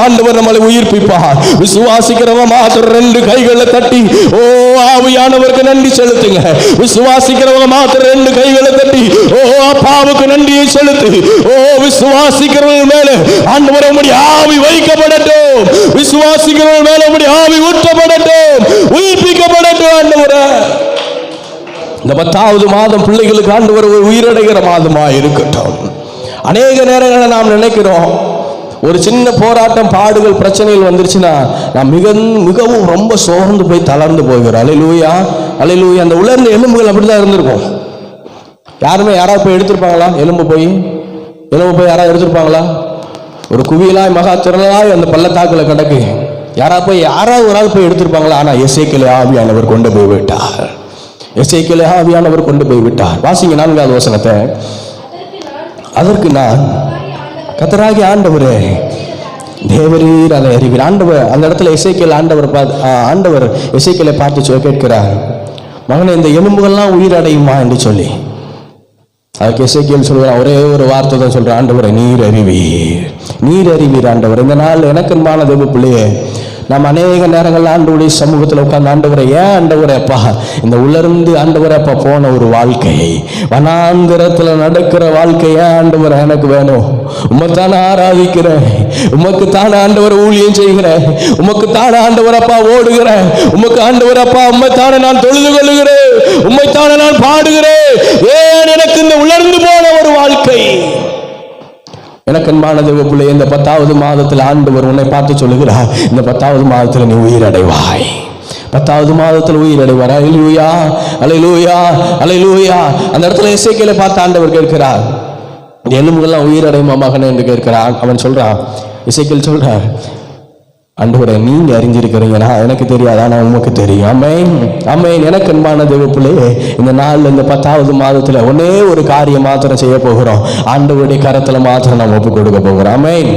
ஆண்டவர் நம்மளை உயிர்ப்பிப்பார். விசுவாசிக்கிறவன் மாத்திரம் ரெண்டு கைகளை தட்டி ஓ ஆவியானவருக்கு நன்றி செலுத்துங்க. விசுவாசிக்கிறவங்க மாத்திரம் ரெண்டு கைகளை தட்டி ஓ அப்பாவுக்கு நன்றியை செலுத்து. ஓ விசுவாசிக்கிறவங்க மேல ஆண்டவர் உம்முடைய ஆவி வைக்கப்படட்டும். விசுவாசிக்கிறவங்க மேல உம்முடைய ஆவி ஊற்றப்படட்டும். உயிர்ப்பிக்கப்படட்டும் ஆண்டவரே. இந்த பத்தாவது மாதம் பிள்ளைகளுக்கு ஆண்டவர் ஒரு உயிரடைகிற மாதமா இருக்கட்டும் அநேக நேரங்களை நாம் நினைக்கிறோம். ஒரு சின்ன போராட்டம் பாடுகள் பிரச்சனைகள் வந்துருச்சுன்னா நான் மிக மிகவும் ரொம்ப சோர்ந்து போய் தளர்ந்து போகிறோம் அலையிலூயா? அலையிலூயா? அந்த உலர்ந்த எலும்புகள் அப்படிதான் இருந்திருக்கும். யாருமே யாராவது போய் எடுத்திருப்பாங்களா? எலும்பு போய்? எலும்பு போய் யாராவது எடுத்திருப்பாங்களா? ஒரு குவியலாய் மகா திரளாய் அந்த பள்ளத்தாக்குல கிடக்கு. யாராவது போய் யாராவது ஒரு ஆள் போய் எடுத்திருப்பாங்களா? ஆனா எசேக்கிலே ஆவியானவர் கொண்டு போய் விட்டார். எசேக்கிலே ஆவியானவர் கொண்டு போய் விட்டார். வாசிங்க நான்காவது வசனத்தை. அதற்கு நான் கத்தராகி ஆண்டவரே தேவரீர் அதை அறிவீர். ஆண்டவர் அந்த இடத்துல இசைக்கல் ஆண்டவர் ஆண்டவர் இசைக்கலை பார்த்து கேட்கிறார். மகன் இந்த எலும்புகள்லாம் உயிரடையுமா என்று சொல்லி. அதுக்கு இசைக்கியல் சொல்கிறான் ஒரே ஒரு வார்த்தை தான் சொல்கிறேன் ஆண்டவரை நீர் அறிவீர். நீர் அறிவீர் ஆண்டவர். இந்த நாள் எனக்குன்பான தேவ பிள்ளையே நாம் அநேக நேரங்கள் ஆண்டவருடைய சமூகத்தில் உட்கார்ந்து ஆண்டவரை ஏன் ஆண்டவரை அப்பா? இந்த உள்ளிருந்து ஆண்டவரை அப்பா போன ஒரு வாழ்க்கை. வனாந்திரத்தில் நடக்கிற வாழ்க்கை ஏன் ஆண்டவர் எனக்கு வேணும்? உமத்தான ஆராதிக்கிறேன். உமக்கு தானே ஆண்டவர் ஊழியம் செய்கிறேன். உமக்கு தானே ஆண்டவர் அப்பா ஓடுகிறேன். உமக்கு ஆண்டவர் அப்பா உம்மைத்தானே நான் தொழுது கொள்ளுகிறேன். உம்மைத்தானே நான் பாடுகிறேன். ஏன் எனக்கு இந்த உலர்ந்து போன ஒரு வாழ்க்கை எனக்கன்பான தேவ பிள்ளை இந்த பத்தாவது மாதத்தில் ஆண்டவர் உன்னை பார்த்து சொல்லுகிறார் இந்த பத்தாவது மாதத்தில் நீ உயிரடைவாய். பத்தாவது மாதத்தில் உயிரடைவார். அலையிலூயா அலையிலூயா அலையிலூயா அந்த இடத்துல இசைக்கையில பார்த்து ஆண்டவர் கேட்கிறார். இந்த எலும்புகள்லாம் உயிரடையுமா மகன் என்று கேட்கிறான். அவன் சொல்றான் இசைக்கல் சொல்றார் ஆண்டவரை நீங்க அறிஞ்சிருக்கிறீங்க. நான் எனக்கு தெரியாது ஆனா உமக்கு தெரியும். அமேன் அமேன் எனக்கு அன்பான தேவ இந்த நாள்ல இந்த பத்தாவது மாதத்துல ஒன்னே ஒரு காரியம் மாத்திரம் செய்ய போகிறோம். ஆண்டவருடைய கரத்துல மாத்திரம் நம்ம ஒப்பு கொடுக்க போகிறோம். அமேன்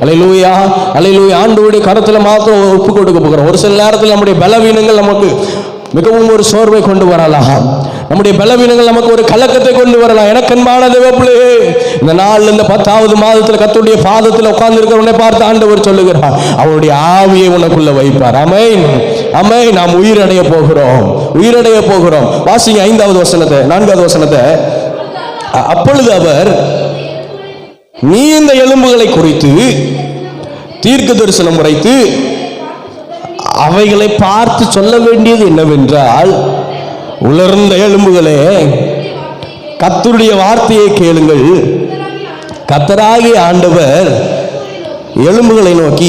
அலையிலூயா. அலையிலூயா. ஆண்டவருடைய கரத்துல மாத்திரம் ஒப்பு கொடுக்க போகிறோம். ஒரு சில நேரத்தில் நம்முடைய பலவீனங்கள் நமக்கு மிகவும் ஒரு சோர்வை கொண்டு வரலாம். நம்முடைய பலவீனங்கள் நமக்கு ஒரு கலக்கத்தை கொண்டு வரலாம். எனக்கு அன்பான தேவப்பிள்ளையே இந்த நாள் இந்த பத்தாவது மாதத்துல கத்துடைய பாதத்தில் உட்கார்ந்து இருக்கிறவனை பார்த்து ஆண்டவர் சொல்லுகிறார் அவருடைய ஆவியை உனக்குள்ள வைப்பார். அமை அமை நாம் உயிரடைய போகிறோம். உயிரடைய போகிறோம். வாசிங்க ஐந்தாவது வசனத்தை நான்காவது வசனத்தை. அப்பொழுது அவர் நீ இந்த எலும்புகளை குறித்து தீர்க்க தரிசனம் உரைத்து அவைகளை பார்த்து சொல்ல வேண்டியது என்னவென்றால் உலர்ந்த எலும்புகளே கத்தருடைய வார்த்தையை கேளுங்கள். கத்தராகி ஆண்டவர் எலும்புகளை நோக்கி